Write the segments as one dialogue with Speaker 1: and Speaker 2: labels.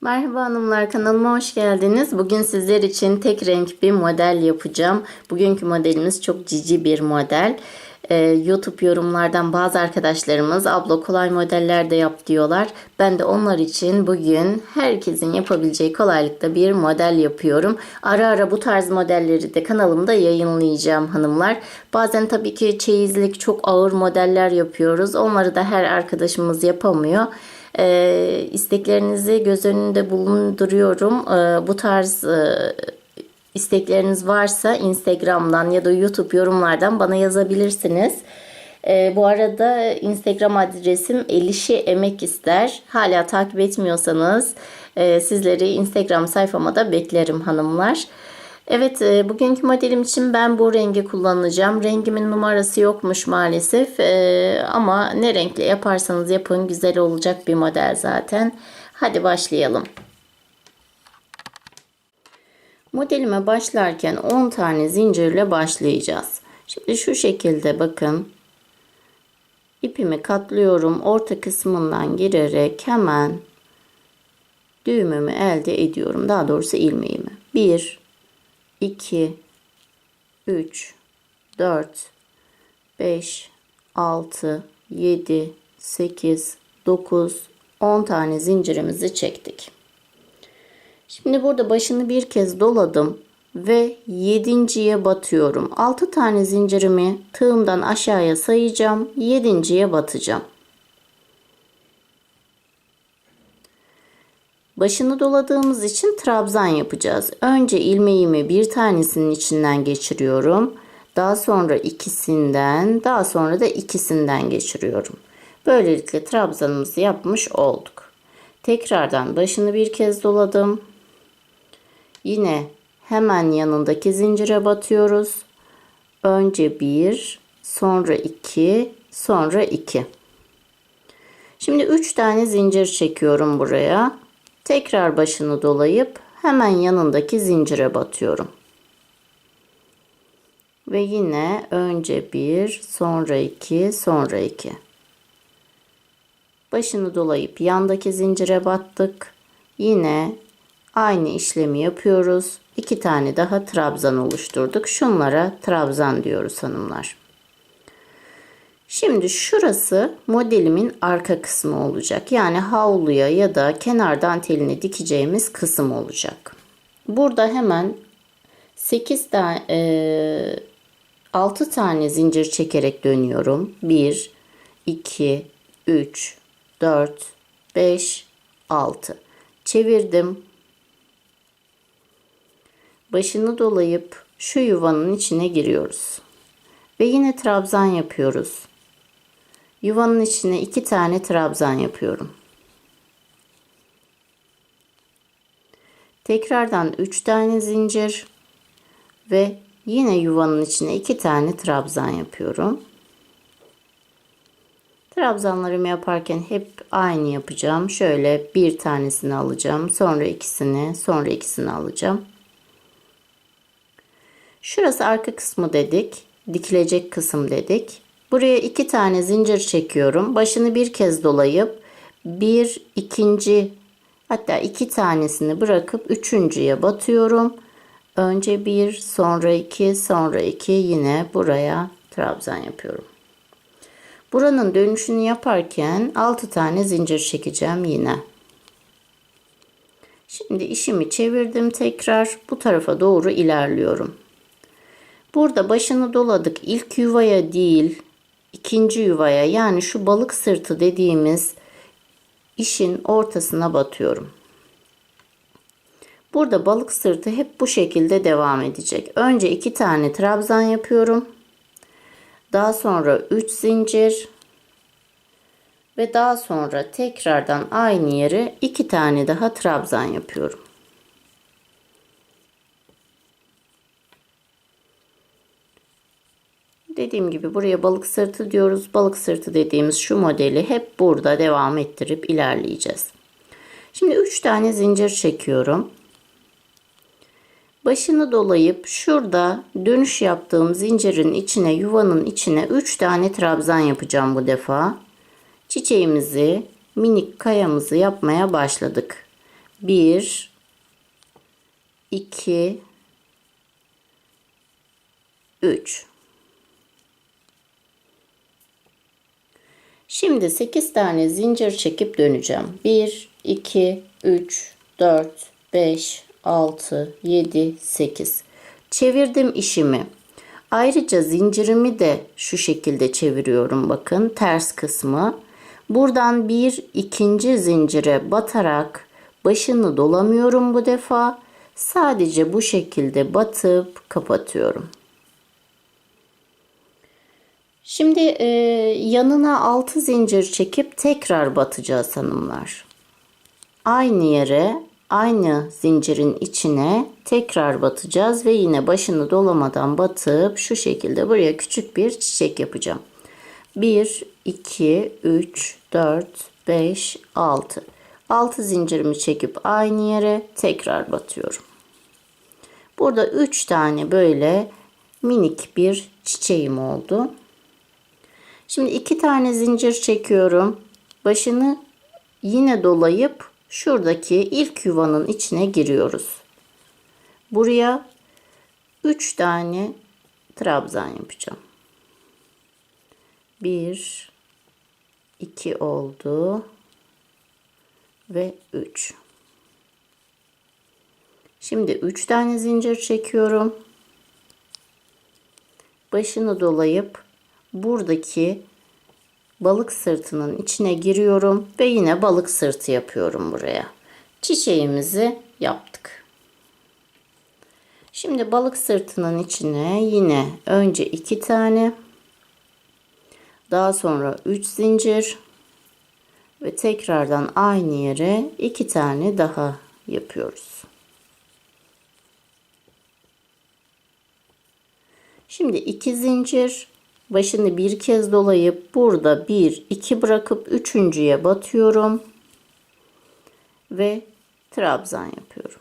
Speaker 1: Merhaba hanımlar kanalıma hoş geldiniz. Bugün sizler için tek renk bir model yapacağım. Bugünkü modelimiz çok cici bir model. Ee, YouTube yorumlardan bazı arkadaşlarımız abla kolay modeller de yap diyorlar. Ben de onlar için bugün herkesin yapabileceği kolaylıkta bir model yapıyorum. Ara ara bu tarz modelleri de kanalımda yayınlayacağım hanımlar. Bazen tabii ki çeyizlik çok ağır modeller yapıyoruz. Onları da her arkadaşımız yapamıyor. E, isteklerinizi göz önünde bulunduruyorum. E, bu tarz e, istekleriniz varsa Instagram'dan ya da YouTube yorumlardan bana yazabilirsiniz. E, bu arada Instagram adresim Elişi Emek ister. Hala takip etmiyorsanız e, sizleri Instagram sayfama da beklerim hanımlar. Evet e, bugünkü modelim için ben bu rengi kullanacağım. Rengimin numarası yokmuş maalesef E, ama ne renkle yaparsanız yapın güzel olacak bir model zaten. Hadi başlayalım. Modelime başlarken 10 tane zincirle başlayacağız. Şimdi şu şekilde bakın. İpimi katlıyorum. Orta kısmından girerek hemen düğümümü elde ediyorum. Daha doğrusu ilmeğimi. 1 2 3 4 5 6 7 8 9 10 tane zincirimizi çektik. Şimdi burada başını bir kez doladım ve yedinciye batıyorum. 6 tane zincirimi tığımdan aşağıya sayacağım. Yedinciye batacağım. Başını doladığımız için trabzan yapacağız. Önce ilmeğimi bir tanesinin içinden geçiriyorum. Daha sonra ikisinden, daha sonra da ikisinden geçiriyorum. Böylelikle trabzanımızı yapmış olduk. Tekrardan başını bir kez doladım. Yine hemen yanındaki zincire batıyoruz. Önce bir, sonra iki, sonra iki. Şimdi üç tane zincir çekiyorum buraya. Tekrar başını dolayıp hemen yanındaki zincire batıyorum. Ve yine önce bir, sonra iki, sonra iki. Başını dolayıp yandaki zincire battık. Yine aynı işlemi yapıyoruz. İki tane daha trabzan oluşturduk. Şunlara trabzan diyoruz hanımlar. Şimdi şurası modelimin arka kısmı olacak. Yani havluya ya da kenar danteline dikeceğimiz kısım olacak. Burada hemen 8 tane e, 6 tane zincir çekerek dönüyorum. 1 2 3 4 5 6 çevirdim. Başını dolayıp şu yuvanın içine giriyoruz. Ve yine trabzan yapıyoruz. Yuvanın içine iki tane trabzan yapıyorum. Tekrardan üç tane zincir ve yine yuvanın içine iki tane trabzan yapıyorum. Trabzanlarımı yaparken hep aynı yapacağım. Şöyle bir tanesini alacağım. Sonra ikisini, sonra ikisini alacağım. Şurası arka kısmı dedik. Dikilecek kısım dedik. Buraya iki tane zincir çekiyorum. Başını bir kez dolayıp bir ikinci hatta iki tanesini bırakıp üçüncüye batıyorum. Önce bir sonra iki sonra iki yine buraya trabzan yapıyorum. Buranın dönüşünü yaparken 6 tane zincir çekeceğim yine. Şimdi işimi çevirdim tekrar bu tarafa doğru ilerliyorum. Burada başını doladık. İlk yuvaya değil, ikinci yuvaya yani şu balık sırtı dediğimiz işin ortasına batıyorum. Burada balık sırtı hep bu şekilde devam edecek. Önce iki tane trabzan yapıyorum. Daha sonra 3 zincir ve daha sonra tekrardan aynı yere iki tane daha trabzan yapıyorum. Dediğim gibi buraya balık sırtı diyoruz. Balık sırtı dediğimiz şu modeli hep burada devam ettirip ilerleyeceğiz. Şimdi 3 tane zincir çekiyorum. Başını dolayıp şurada dönüş yaptığım zincirin içine yuvanın içine 3 tane trabzan yapacağım bu defa. Çiçeğimizi minik kayamızı yapmaya başladık. 1 2 3 Şimdi 8 tane zincir çekip döneceğim. 1 2 3 4 5 6 7 8 Çevirdim işimi. Ayrıca zincirimi de şu şekilde çeviriyorum bakın ters kısmı. Buradan bir ikinci zincire batarak başını dolamıyorum bu defa. Sadece bu şekilde batıp kapatıyorum. Şimdi e, yanına 6 zincir çekip tekrar batacağız hanımlar. Aynı yere aynı zincirin içine tekrar batacağız ve yine başını dolamadan batıp şu şekilde buraya küçük bir çiçek yapacağım. 1, 2, 3, 4, 5, 6. 6 zincirimi çekip aynı yere tekrar batıyorum. Burada 3 tane böyle minik bir çiçeğim oldu. Şimdi 2 tane zincir çekiyorum. Başını yine dolayıp şuradaki ilk yuvanın içine giriyoruz. Buraya 3 tane trabzan yapacağım. 1 2 oldu ve 3. Şimdi 3 tane zincir çekiyorum. Başını dolayıp buradaki balık sırtının içine giriyorum ve yine balık sırtı yapıyorum buraya. Çiçeğimizi yaptık. Şimdi balık sırtının içine yine önce iki tane daha sonra 3 zincir ve tekrardan aynı yere iki tane daha yapıyoruz. Şimdi iki zincir başını bir kez dolayıp burada bir iki bırakıp üçüncüye batıyorum ve trabzan yapıyorum.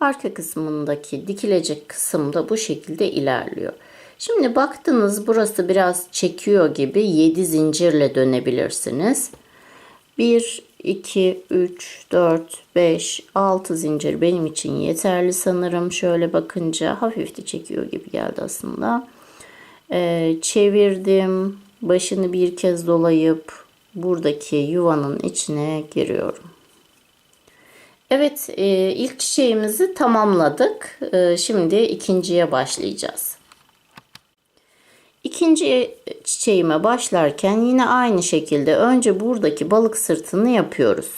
Speaker 1: Arka kısmındaki dikilecek kısım da bu şekilde ilerliyor. Şimdi baktınız burası biraz çekiyor gibi 7 zincirle dönebilirsiniz. 1, 2, 3, 4, 5, 6 zincir benim için yeterli sanırım. Şöyle bakınca hafif de çekiyor gibi geldi aslında. Ee, çevirdim. Başını bir kez dolayıp buradaki yuvanın içine giriyorum. Evet e, ilk çiçeğimizi tamamladık. E, şimdi ikinciye başlayacağız. İkinci çiçeğime başlarken yine aynı şekilde önce buradaki balık sırtını yapıyoruz.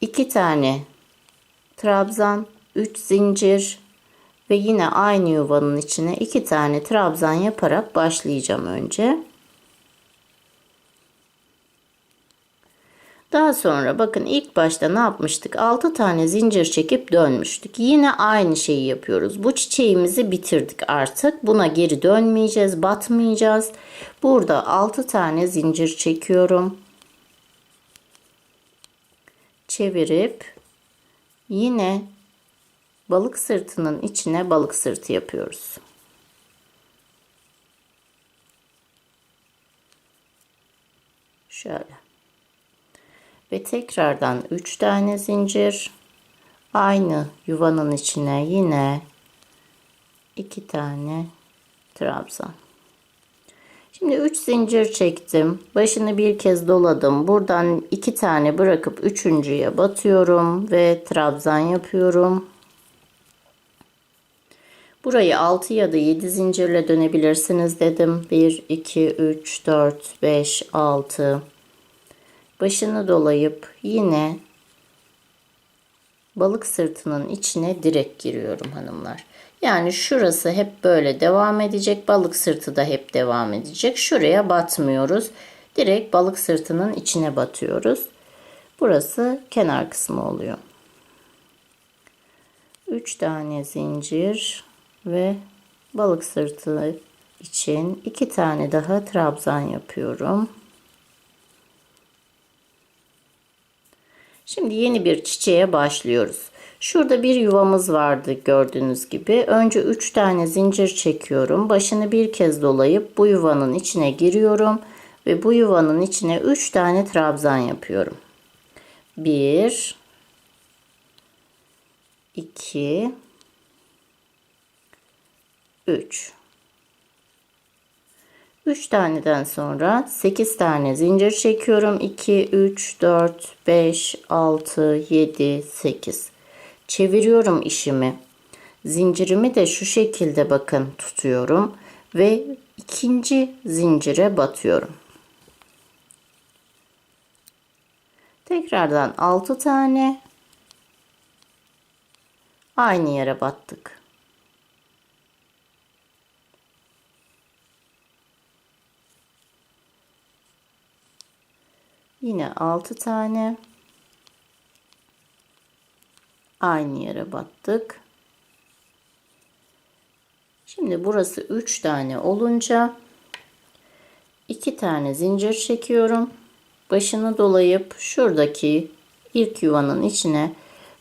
Speaker 1: 2 tane trabzan, 3 zincir ve yine aynı yuvanın içine 2 tane trabzan yaparak başlayacağım önce. Daha sonra bakın ilk başta ne yapmıştık? 6 tane zincir çekip dönmüştük. Yine aynı şeyi yapıyoruz. Bu çiçeğimizi bitirdik artık. Buna geri dönmeyeceğiz, batmayacağız. Burada 6 tane zincir çekiyorum. Çevirip yine balık sırtının içine balık sırtı yapıyoruz. Şöyle ve tekrardan 3 tane zincir aynı yuvanın içine yine 2 tane trabzan. Şimdi 3 zincir çektim. Başını bir kez doladım. Buradan 2 tane bırakıp üçüncüye batıyorum ve trabzan yapıyorum. Burayı 6 ya da 7 zincirle dönebilirsiniz dedim. 1 2 3 4 5 6 başını dolayıp yine balık sırtının içine direkt giriyorum hanımlar. Yani şurası hep böyle devam edecek. Balık sırtı da hep devam edecek. Şuraya batmıyoruz. Direkt balık sırtının içine batıyoruz. Burası kenar kısmı oluyor. 3 tane zincir ve balık sırtı için 2 tane daha trabzan yapıyorum. Şimdi yeni bir çiçeğe başlıyoruz. Şurada bir yuvamız vardı gördüğünüz gibi. Önce 3 tane zincir çekiyorum. Başını bir kez dolayıp bu yuvanın içine giriyorum. Ve bu yuvanın içine 3 tane trabzan yapıyorum. 1 2 3 3 taneden sonra 8 tane zincir çekiyorum. 2, 3, 4, 5, 6, 7, 8. Çeviriyorum işimi. Zincirimi de şu şekilde bakın tutuyorum ve ikinci zincire batıyorum. Tekrardan 6 tane aynı yere battık. Yine 6 tane aynı yere battık. Şimdi burası 3 tane olunca 2 tane zincir çekiyorum. Başını dolayıp şuradaki ilk yuvanın içine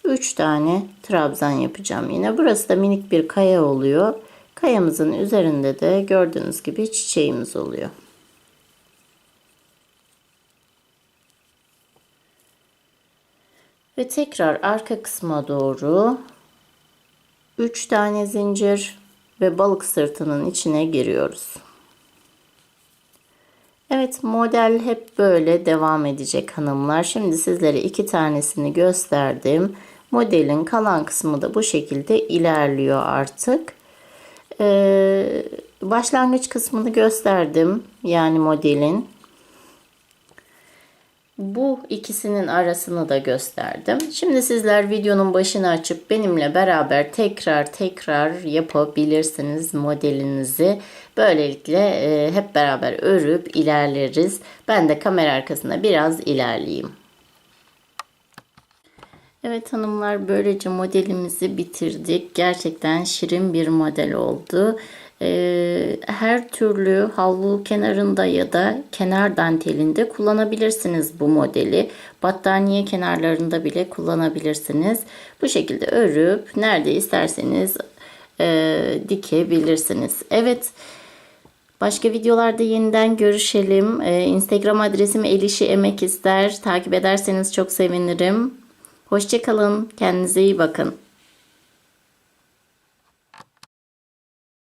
Speaker 1: 3 tane trabzan yapacağım. Yine burası da minik bir kaya oluyor. Kayamızın üzerinde de gördüğünüz gibi çiçeğimiz oluyor. Ve tekrar arka kısma doğru 3 tane zincir ve balık sırtının içine giriyoruz. Evet model hep böyle devam edecek hanımlar. Şimdi sizlere iki tanesini gösterdim. Modelin kalan kısmı da bu şekilde ilerliyor artık. Ee, başlangıç kısmını gösterdim. Yani modelin. Bu ikisinin arasını da gösterdim. Şimdi sizler videonun başını açıp benimle beraber tekrar tekrar yapabilirsiniz modelinizi. Böylelikle e, hep beraber örüp ilerleriz. Ben de kamera arkasında biraz ilerleyeyim. Evet hanımlar böylece modelimizi bitirdik. Gerçekten şirin bir model oldu. Ee, her türlü havlu kenarında ya da kenar dantelinde kullanabilirsiniz bu modeli. Battaniye kenarlarında bile kullanabilirsiniz. Bu şekilde örüp nerede isterseniz e, dikebilirsiniz. Evet. Başka videolarda yeniden görüşelim. Ee, Instagram adresim Elişi Emek ister. Takip ederseniz çok sevinirim. Hoşçakalın. Kendinize iyi bakın.